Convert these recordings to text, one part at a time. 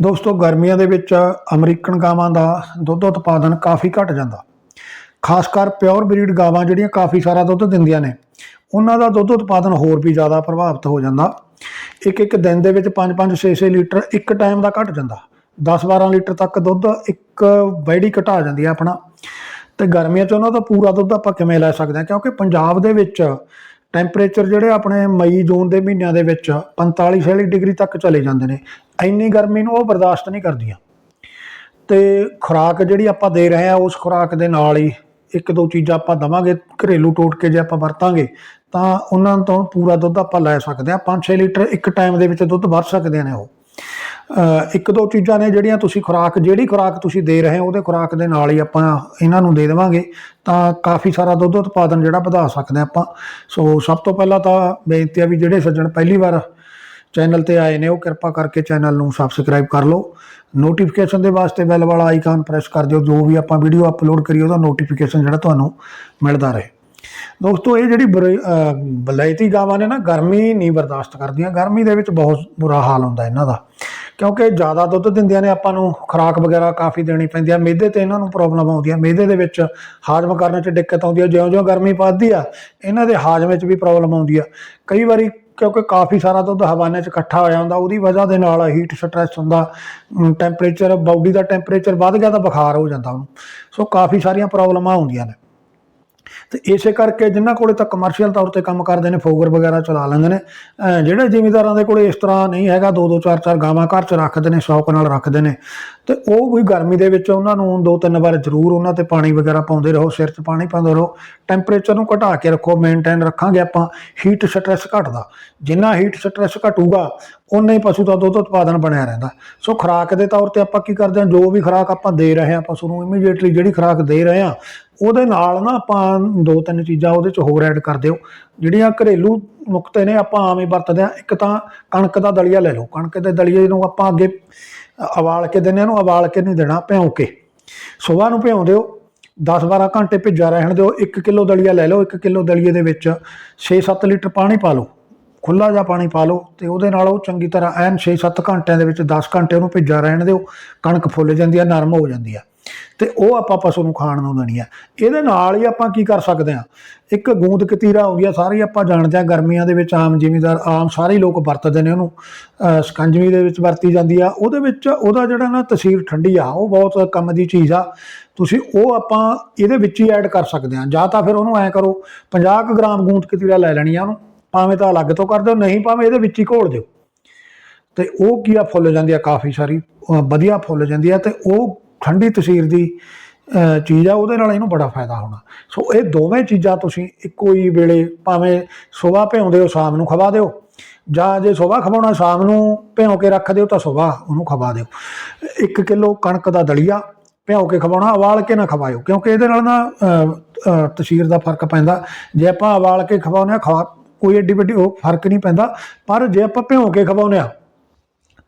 ਦੋਸਤੋ, ਗਰਮੀਆਂ ਦੇ ਵਿੱਚ ਅਮਰੀਕਨ ਗਾਵਾਂ ਦਾ ਦੁੱਧ ਉਤਪਾਦਨ ਕਾਫੀ ਘਟ ਜਾਂਦਾ। ਖਾਸ ਕਰ ਪਿਓਰ ਬਰੀਡ ਗਾਵਾਂ ਜਿਹੜੀਆਂ ਕਾਫੀ ਸਾਰਾ ਦੁੱਧ ਦਿੰਦੀਆਂ ਨੇ, ਉਹਨਾਂ ਦਾ ਦੁੱਧ ਉਤਪਾਦਨ ਹੋਰ ਵੀ ਜ਼ਿਆਦਾ ਪ੍ਰਭਾਵਿਤ ਹੋ ਜਾਂਦਾ। ਇੱਕ ਇੱਕ ਦਿਨ ਦੇ ਵਿੱਚ 5-5 6-6 ਲੀਟਰ ਇੱਕ ਟਾਈਮ ਦਾ ਘਟ ਜਾਂਦਾ। 10-12 ਲੀਟਰ ਤੱਕ ਦੁੱਧ ਇੱਕ ਬੈੜੀ ਘਟਾ ਜਾਂਦੀ ਹੈ ਆਪਣਾ। ਤੇ ਗਰਮੀਆਂ 'ਚ ਉਹਨਾਂ ਦਾ ਪੂਰਾ ਦੁੱਧ ਆਪਾਂ ਕਿਵੇਂ ਲੈ ਸਕਦੇ ਹਾਂ? ਕਿਉਂਕਿ ਪੰਜਾਬ ਦੇ ਵਿੱਚ ਟੈਂਪਰੇਚਰ ਜਿਹੜੇ ਆਪਣੇ ਮਈ, ਜੂਨ ਦੇ ਮਹੀਨਿਆਂ ਦੇ ਵਿੱਚ 45 46 ਡਿਗਰੀ ਤੱਕ ਚਲੇ ਜਾਂਦੇ ਨੇ। ਇੰਨੀ ਗਰਮੀ ਨੂੰ ਉਹ ਬਰਦਾਸ਼ਤ ਨਹੀਂ ਕਰਦੀਆਂ। ਤੇ ਖੁਰਾਕ ਜਿਹੜੀ ਆਪਾਂ ਦੇ ਰਹੇ ਹਾਂ, ਉਸ ਖੁਰਾਕ ਦੇ ਨਾਲ ਹੀ ਇੱਕ ਦੋ ਚੀਜ਼ਾਂ ਆਪਾਂ ਦਵਾਂਗੇ, ਘਰੇਲੂ ਟੋਟਕੇ ਜੇ ਆਪਾਂ ਵਰਤਾਂਗੇ, ਤਾਂ ਉਹਨਾਂ ਤੋਂ ਪੂਰਾ ਦੁੱਧ ਆਪਾਂ ਲੈ ਸਕਦੇ ਹਾਂ। 5-6 ਲੀਟਰ ਇੱਕ ਟਾਈਮ ਦੇ ਵਿੱਚ ਦੁੱਧ ਵਰ ਸਕਦੇ ਨੇ ਉਹ। ਇੱਕ ਦੋ ਚੀਜ਼ਾਂ ਨੇ ਜਿਹੜੀਆਂ ਤੁਸੀਂ ਖੁਰਾਕ, ਜਿਹੜੀ ਖੁਰਾਕ ਤੁਸੀਂ ਦੇ ਰਹੇ ਹੋ, ਉਹਦੇ ਖੁਰਾਕ ਦੇ ਨਾਲ ਹੀ ਆਪਾਂ ਇਹਨਾਂ ਨੂੰ ਦੇ ਦੇਵਾਂਗੇ। ਤਾਂ ਕਾਫੀ ਸਾਰਾ ਦੁੱਧ ਉਤਪਾਦਨ ਜਿਹੜਾ ਵਧਾ ਸਕਦੇ ਆਪਾਂ। ਸੋ ਸਭ ਤੋਂ ਪਹਿਲਾਂ ਤਾਂ ਬੇਨਤੀ ਆ ਵੀ ਜਿਹੜੇ ਸੱਜਣ ਪਹਿਲੀ ਵਾਰ ਚੈਨਲ ਤੇ ਆਏ ਨੇ, ਉਹ ਕਿਰਪਾ ਕਰਕੇ ਚੈਨਲ ਨੂੰ ਸਬਸਕ੍ਰਾਈਬ ਕਰ ਲਓ। ਨੋਟੀਫਿਕੇਸ਼ਨ ਦੇ ਵਾਸਤੇ ਬੈਲ ਵਾਲਾ ਆਈਕਨ ਪ੍ਰੈਸ ਕਰ ਦਿਓ। ਜੋ ਵੀ ਆਪਾਂ ਵੀਡੀਓ ਅਪਲੋਡ ਕਰੀਏ, ਉਹਦਾ ਨੋਟੀਫਿਕੇਸ਼ਨ ਜਿਹੜਾ ਤੁਹਾਨੂੰ ਮਿਲਦਾ ਰਹੇ। ਦੋਸਤੋ, ਇਹ ਜਿਹੜੀ ਬਰ- ਅਹ ਗਾਵਾਂ ਨੇ ਨਾ, ਗਰਮੀ ਨਹੀਂ ਬਰਦਾਸ਼ਤ ਕਰਦੀਆਂ। ਗਰਮੀ ਦੇ ਵਿੱਚ ਬਹੁਤ ਬੁਰਾ ਹਾਲ ਹੁੰਦਾ ਇਹਨਾਂ ਦਾ। ਕਿਉਂਕਿ ਜ਼ਿਆਦਾ ਦੁੱਧ ਦਿੰਦੀਆਂ ਨੇ ਆਪਾਂ ਨੂੰ ਖੁਰਾਕ ਵਗੈਰਾ ਕਾਫੀ ਦੇਣੀ ਪੈਂਦੀ ਆ। ਮਿਹਦੇ ਤੇ ਇਹਨਾਂ ਨੂੰ ਪ੍ਰੋਬਲਮ ਆਉਂਦੀ ਆ। ਮਿਹਦੇ ਦੇ ਵਿੱਚ ਹਾਜ਼ਮ ਕਰਨ 'ਚ ਦਿੱਕਤ ਆਉਂਦੀ ਆ। ਜਿਉਂ-ਜਿਉਂ ਗਰਮੀ ਵੱਧਦੀ ਆ, ਇਹਨਾਂ ਦੇ ਹਾਜ਼ਮੇ 'ਚ ਵੀ ਪ੍ਰੋਬਲਮ ਆਉਂਦੀ ਆ। ਕਈ ਵਾਰੀ ਕਿਉਂਕਿ ਕਾਫੀ ਸਾਰਾ ਦੁੱਧ ਹਵਾਨੇ 'ਚ ਇਕੱਠਾ ਹੋਇਆ ਹੁੰਦਾ, ਉਹਦੀ ਵਜ੍ਹਾ ਦੇ ਨਾਲ ਹੀਟ ਸਟ੍ਰੈਸ ਹੁੰਦਾ ਟੈਂਪਰੇਚਰ ਬਾਡੀ ਦਾ ਟੈਂਪਰੇਚਰ ਵੱਧ ਗਿਆ ਤਾਂ ਬੁਖਾਰ ਹੋ ਜਾਂਦਾ ਉਹਨੂੰ। ਸੋ ਕਾਫੀ ਸਾਰੀਆਂ ਪ੍ਰੋਬਲਮਾਂ ਆਉਂਦੀਆਂ ਨੇ। ਤੇ ਇਸੇ ਕਰਕੇ ਜਿਨ੍ਹਾਂ ਕੋਲੇ ਤਾਂ ਕਮਰਸ਼ੀਅਲ ਤੌਰ ਤੇ ਕੰਮ ਕਰਦੇ ਨੇ, ਫੋਗਰ ਵਗੈਰਾ ਚਲਾ ਲੈਂਦੇ ਨੇ ਜਿਹੜੇ ਜ਼ਿਮੀਂਦਾਰਾਂ ਦੇ ਕੋਲੇ ਇਸ ਤਰ੍ਹਾਂ ਨਹੀਂ ਹੈਗਾ, ਦੋ ਦੋ ਚਾਰ ਚਾਰ ਗਾਵਾਂ ਘਰ 'ਚ ਰੱਖਦੇ ਨੇ, ਸ਼ੌਕ ਨਾਲ ਰੱਖਦੇ ਨੇ, ਤੇ ਉਹ ਵੀ ਗਰਮੀ ਦੇ ਵਿੱਚ ਉਹਨਾਂ ਨੂੰ ਦੋ ਤਿੰਨ ਵਾਰ ਜ਼ਰੂਰ ਉਹਨਾਂ ਤੇ ਪਾਣੀ ਵਗੈਰਾ ਪਾਉਂਦੇ ਰਹੋ, ਸਿਰ 'ਚ ਪਾਣੀ ਪਾਉਂਦੇ ਰਹੋ ਟੈਂਪਰੇਚਰ ਨੂੰ ਘਟਾ ਕੇ ਰੱਖੋ ਮੇਨਟੇਨ ਰੱਖਾਂਗੇ ਆਪਾਂ ਹੀਟ ਸਟ੍ਰੈਸ ਘਟਦਾ, ਜਿੰਨਾ ਹੀਟ ਸਟ੍ਰੈਸ ਘਟੂਗਾ ਉਨਾ ਹੀ ਪਸ਼ੂ ਦਾ ਦੁੱਧ ਉਤਪਾਦਨ ਬਣਿਆ ਰਹਿੰਦਾ। ਸੋ ਖੁਰਾਕ ਦੇ ਤੌਰ ਤੇ ਆਪਾਂ ਕੀ ਕਰਦੇ ਹਾਂ, ਜੋ ਵੀ ਖੁਰਾਕ ਆਪਾਂ ਦੇ ਰਹੇ ਹਾਂ ਪਸ਼ੂ ਨੂੰ ਇਮੀਡੀਏਟਲੀ ਜਿਹੜੀ ਖੁਰਾਕ ਦੇ ਰਹੇ ਹਾਂ, ਉਹਦੇ ਨਾਲ ਨਾ ਆਪਾਂ ਦੋ ਤਿੰਨ ਚੀਜ਼ਾਂ ਉਹਦੇ ਚ ਹੋਰ ਐਡ ਕਰ ਦਿਓ। ਜਿਹੜੀਆਂ ਘਰੇਲੂ ਨੁਕਤੇ ਨੇ, ਆਪਾਂ ਆਮ ਹੀ ਵਰਤਦੇ ਹਾਂ। ਇੱਕ ਤਾਂ ਕਣਕ ਦਾ ਦਲੀਆ ਲੈ ਲਓ। ਕਣਕ ਦੇ ਦਲੀਏ ਨੂੰ ਆਪਾਂ ਅੱਗੇ ਉਬਾਲ ਕੇ ਦਿੰਦੇ ਹਾਂ ਨੂੰ ਉਬਾਲ ਕੇ ਨਹੀਂ ਦੇਣਾ, ਭਿਉਂ ਕੇ। ਸਵੇਰ ਨੂੰ ਭਿਉਂ ਦਿਓ 10-12 ਘੰਟੇ ਭਿੱਜਾ ਰਹਿਣ ਦਿਓ। 1 ਕਿਲੋ ਦਲੀਆ ਲੈ ਲਓ। 1 ਕਿਲੋ ਦਲੀਏ ਦੇ ਵਿੱਚ 6-7 ਲੀਟਰ ਪਾਣੀ ਪਾ ਲਓ। ਖੁੱਲਾ ਜਿਹਾ ਪਾਣੀ ਪਾ ਲਓ ਤੇ ਉਹਦੇ ਨਾਲ ਉਹ ਚੰਗੀ ਤਰ੍ਹਾਂ ਐਨ 6-7 ਘੰਟਿਆਂ ਦੇ ਵਿੱਚ 10 ਘੰਟੇ ਉਹਨੂੰ ਭਿੱਜਾ ਰਹਿਣ ਦਿਓ, ਕਣਕ ਫੁੱਲ ਜਾਂਦੀ ਆ, ਨਰਮ ਹੋ ਜਾਂਦੀ ਆ। ਤੇ ਉਹ ਆਪਾਂ ਪਸ਼ੂ ਨੂੰ ਖਾਣ ਨੂੰ ਦੇਣੀ ਆ। ਇਹਦੇ ਨਾਲ ਹੀ ਆਪਾਂ ਕੀ ਕਰ ਸਕਦੇ ਆ? ਇੱਕ ਗੂੰਦ ਕਤੀਰਾ ਹੋ ਗਿਆ ਸਾਰੀ ਆਪਾਂ ਜਾਣਦੇ ਆ ਗਰਮੀਆਂ ਦੇ ਵਿੱਚ ਆਮ ਜ਼ਿਮੀਦਾਰ, ਆਮ ਸਾਰੇ ਲੋਕ ਵਰਤਦੇ ਨੇ ਉਹਨੂੰ। ਅਹ ਸਕੰਜਵੀ ਦੇ ਵਿੱਚ ਵਰਤੀ ਜਾਂਦੀ ਆ। ਉਹਦੇ ਵਿੱਚ ਉਹਦਾ ਜਿਹੜਾ ਨਾ ਤਸੀਰ ਠੰਡੀ ਆ, ਉਹ ਬਹੁਤ ਕੰਮ ਦੀ ਚੀਜ਼ ਆ। ਤੁਸੀਂ ਉਹ ਆਪਾਂ ਇਹਦੇ ਵਿੱਚ ਹੀ ਐਡ ਕਰ ਸਕਦੇ ਆ। ਜਾਂ ਤਾਂ ਫਿਰ ਉਹਨੂੰ ਐ ਕਰੋ 50 ਕੁ ਗ੍ਰਾਮ ਗੂੰਦ ਕਤੀਰਾ ਲੈ ਲੈਣੀ ਆ ਉਹਨੂੰ। ਭਾਵੇਂ ਤਾਂ ਅਲੱਗ ਤੋਂ ਕਰ ਦਿਓ, ਨਹੀਂ ਭਾਵੇਂ ਇਹਦੇ ਵਿੱਚ ਹੀ ਘੋਲ ਦਿਓ। ਤੇ ਉਹ ਕੀ ਆ, ਫੁੱਲ ਜਾਂਦੀ ਆ, ਕਾਫੀ ਸਾਰੀ ਵਧੀਆ ਫੁੱਲ ਜਾਂਦੀ ਆ ਤੇ ਉਹ ਠੰਡੀ ਤਸੀਰ ਦੀ ਚੀਜ਼ ਆ, ਉਹਦੇ ਨਾਲ ਇਹਨੂੰ ਬੜਾ ਫਾਇਦਾ ਹੋਣਾ। ਸੋ ਇਹ ਦੋਵੇਂ ਚੀਜ਼ਾਂ ਤੁਸੀਂ ਇੱਕੋ ਹੀ ਵੇਲੇ ਭਾਵੇਂ ਸਵੇਰ ਭਿਉਂਦੇ ਹੋ, ਸ਼ਾਮ ਨੂੰ ਖਵਾ ਦਿਓ, ਜਾਂ ਜੇ ਸਵੇਰ ਖਵਾਉਣਾ ਸ਼ਾਮ ਨੂੰ ਭਿਉਂ ਕੇ ਰੱਖ ਦਿਓ, ਤਾਂ ਸਵੇਰ ਉਹਨੂੰ ਖਵਾ ਦਿਓ। 1 ਕਿਲੋ ਕਣਕ ਦਾ ਦਲੀਆ ਭਿਉਂ ਕੇ ਖਵਾਉਣਾ, ਉਬਾਲ ਕੇ ਨਾ ਖਵਾਇਓ, ਕਿਉਂਕਿ ਇਹਦੇ ਨਾਲ ਨਾ ਤਸੀਰ ਦਾ ਫ਼ਰਕ ਪੈਂਦਾ। ਜੇ ਆਪਾਂ ਉਬਾਲ ਕੇ ਖਵਾਉਂਦੇ ਆ ਖਵਾ ਕੋਈ ਐਡੀ ਵੱਡੀ ਉਹ ਫ਼ਰਕ ਨਹੀਂ ਪੈਂਦਾ, ਪਰ ਜੇ ਆਪਾਂ ਭਿਉਂ ਕੇ ਖਵਾਉਂਦੇ ਆ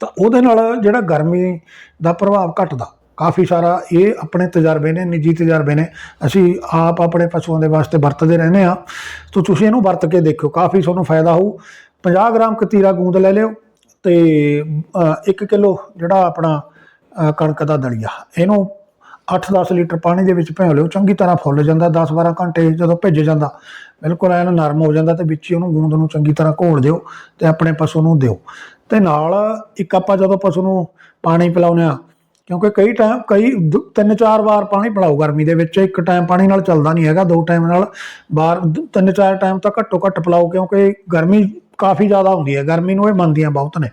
ਤਾਂ ਉਹਦੇ ਨਾਲ ਜਿਹੜਾ ਗਰਮੀ ਦਾ ਪ੍ਰਭਾਵ ਘਟਦਾ। ਕਾਫੀ ਸਾਰਾ ਇਹ ਆਪਣੇ ਤਜਰਬੇ ਨੇ, ਨਿੱਜੀ ਤਜਰਬੇ ਨੇ। ਅਸੀਂ ਆਪ ਆਪਣੇ ਪਸ਼ੂਆਂ ਦੇ ਵਾਸਤੇ ਵਰਤਦੇ ਰਹਿੰਦੇ ਆ ਤਾਂ ਤੁਸੀਂ ਇਹਨੂੰ ਵਰਤ ਕੇ ਦੇਖਿਓ, ਕਾਫੀ ਤੁਹਾਨੂੰ ਫਾਇਦਾ ਹੋਊ। 50 ਗ੍ਰਾਮ ਕਤੀਰਾ ਗੂੰਦ ਲੈ ਲਿਓ ਤੇ 1 ਕਿਲੋ ਜਿਹੜਾ ਆਪਣਾ ਕਣਕ ਦਾ ਦਲੀਆ। ਇਹਨੂੰ 8-10 ਲੀਟਰ ਪਾਣੀ ਦੇ ਵਿੱਚ ਭਿਓ ਲਿਓ, ਚੰਗੀ ਤਰ੍ਹਾਂ ਫੁੱਲ ਜਾਂਦਾ 10-12 ਘੰਟੇ ਜਦੋਂ ਭਿੱਜ ਜਾਂਦਾ, ਬਿਲਕੁਲ ਐਨ ਨਰਮ ਹੋ ਜਾਂਦਾ ਤੇ ਵਿੱਚ ਹੀ ਉਹਨੂੰ ਗੂੰਦ ਨੂੰ ਚੰਗੀ ਤਰ੍ਹਾਂ ਘੋਲ ਦਿਓ ਤੇ ਆਪਣੇ ਪਸ਼ੂ ਨੂੰ ਦਿਓ। ਤੇ ਨਾਲ ਇੱਕ ਆਪਾਂ ਜਦੋਂ ਪਸ਼ੂ ਨੂੰ ਪਾਣੀ ਪਿਲਾਉਂਦੇ ਆ ਕਿਉਂਕਿ ਕਈ ਟਾਈਮ, ਕਈ ਦ- ਤਿੰਨ ਚਾਰ ਵਾਰ ਪਾਣੀ ਪਿਲਾਓ ਗਰਮੀ ਦੇ ਵਿੱਚ, ਇੱਕ ਟਾਈਮ ਪਾਣੀ ਨਾਲ ਚੱਲਦਾ ਨਹੀਂ ਹੈਗਾ, ਦੋ ਟਾਈਮ ਨਾਲ ਬਾਹਰ ਤਿੰਨ ਚਾਰ ਟਾਈਮ ਤਾਂ ਘੱਟੋ ਘੱਟ ਪਿਲਾਓ ਕਿਉਂਕਿ ਗਰਮੀ ਕਾਫੀ ਜ਼ਿਆਦਾ ਹੁੰਦੀ ਹੈ, ਗਰਮੀ ਨੂੰ ਇਹ ਮੰਨਦੀਆਂ ਬਹੁਤ ਨੇ।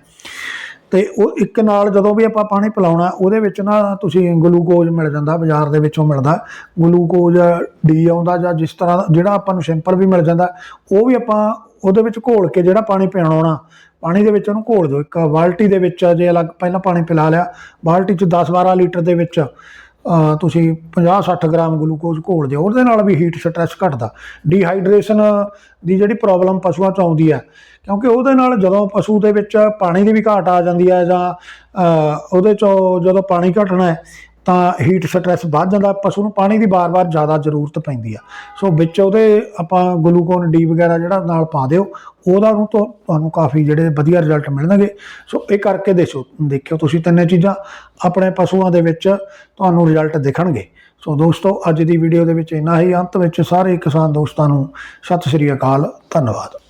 ਤੇ ਉਹ ਇੱਕ ਨਾਲ ਜਦੋਂ ਵੀ ਆਪਾਂ ਪਾਣੀ ਪਿਲਾਉਣਾ, ਉਹਦੇ ਵਿੱਚ ਨਾ ਤੁਸੀਂ ਗਲੂਕੋਜ਼ ਮਿਲ ਜਾਂਦਾ, ਬਾਜ਼ਾਰ ਦੇ ਵਿੱਚੋਂ ਮਿਲਦਾ। ਗਲੂਕੋਜ਼ ਡੀ ਆਉਂਦਾ ਜਾਂ ਜਿਸ ਤਰ੍ਹਾਂ ਜਿਹੜਾ ਆਪਾਂ ਨੂੰ ਸਿੰਪਲ ਵੀ ਮਿਲ ਜਾਂਦਾ, ਉਹ ਵੀ ਆਪਾਂ ਉਹਦੇ ਵਿੱਚ ਘੋਲ ਕੇ ਜਿਹੜਾ ਪਾਣੀ ਪਿਆਉਣਾ ਪਾਣੀ ਦੇ ਵਿੱਚ ਉਹਨੂੰ ਘੋਲ ਦਿਓ। ਇੱਕ ਬਾਲਟੀ ਦੇ ਵਿੱਚ ਜੇ ਅਲੱਗ ਪਹਿਲਾਂ ਪਾਣੀ ਪਿਲਾ ਲਿਆ, ਬਾਲਟੀ 'ਚ 10-12 ਲੀਟਰ ਦੇ ਵਿੱਚ ਤੁਸੀਂ 50-60 ਗ੍ਰਾਮ ਗਲੂਕੋਜ਼ ਘੋਲ ਦਿਓ, ਉਹਦੇ ਨਾਲ ਵੀ ਹੀਟ ਸਟ੍ਰੈਸ ਘਟਦਾ। ਡੀਹਾਈਡਰੇਸ਼ਨ ਦੀ ਜਿਹੜੀ ਪ੍ਰੋਬਲਮ ਪਸ਼ੂਆਂ 'ਚ ਆਉਂਦੀ ਹੈ, ਕਿਉਂਕਿ ਉਹਦੇ ਨਾਲ ਜਦੋਂ ਪਸ਼ੂ ਦੇ ਵਿੱਚ ਪਾਣੀ ਦੀ ਵੀ ਘਾਟ ਆ ਜਾਂਦੀ ਹੈ ਜਾਂ ਉਹਦੇ 'ਚੋਂ ਜਦੋਂ ਪਾਣੀ ਘਟਣਾ ਹੈ ਤਾਂ ਹੀਟ ਸਟ੍ਰੈਸ ਵੱਧ ਜਾਂਦਾ, ਪਸ਼ੂ ਨੂੰ ਪਾਣੀ ਦੀ ਬਾਰ-ਬਾਰ ਜ਼ਿਆਦਾ ਜ਼ਰੂਰਤ ਪੈਂਦੀ ਆ। ਸੋ ਵਿੱਚ ਉਹਦੇ ਆਪਾਂ ਗਲੂਕੋਨ ਡੀ ਵਗੈਰਾ ਜਿਹੜਾ ਨਾਲ ਪਾ ਦਿਓ, ਉਹਦਾ ਨੂੰ ਤੁਹਾ- ਤੁਹਾਨੂੰ ਕਾਫੀ ਜਿਹੜੇ ਵਧੀਆ ਰਿਜ਼ਲਟ ਮਿਲਣਗੇ। ਸੋ ਇਹ ਕਰਕੇ ਦੇਖੋ ਦੇਖਿਓ ਤੁਸੀਂ ਤਿੰਨੇ ਚੀਜ਼ਾਂ, ਆਪਣੇ ਪਸ਼ੂਆਂ ਦੇ ਵਿੱਚ ਤੁਹਾਨੂੰ ਰਿਜ਼ਲਟ ਦਿਖਣਗੇ। ਸੋ ਦੋਸਤੋ, ਅੱਜ ਦੀ ਵੀਡੀਓ ਦੇ ਵਿੱਚ ਇੰਨਾ ਹੀ। ਅੰਤ ਵਿੱਚ ਸਾਰੇ ਕਿਸਾਨ ਦੋਸਤਾਂ ਨੂੰ ਸਤਿ ਸ੍ਰੀ ਅਕਾਲ, ਧੰਨਵਾਦ।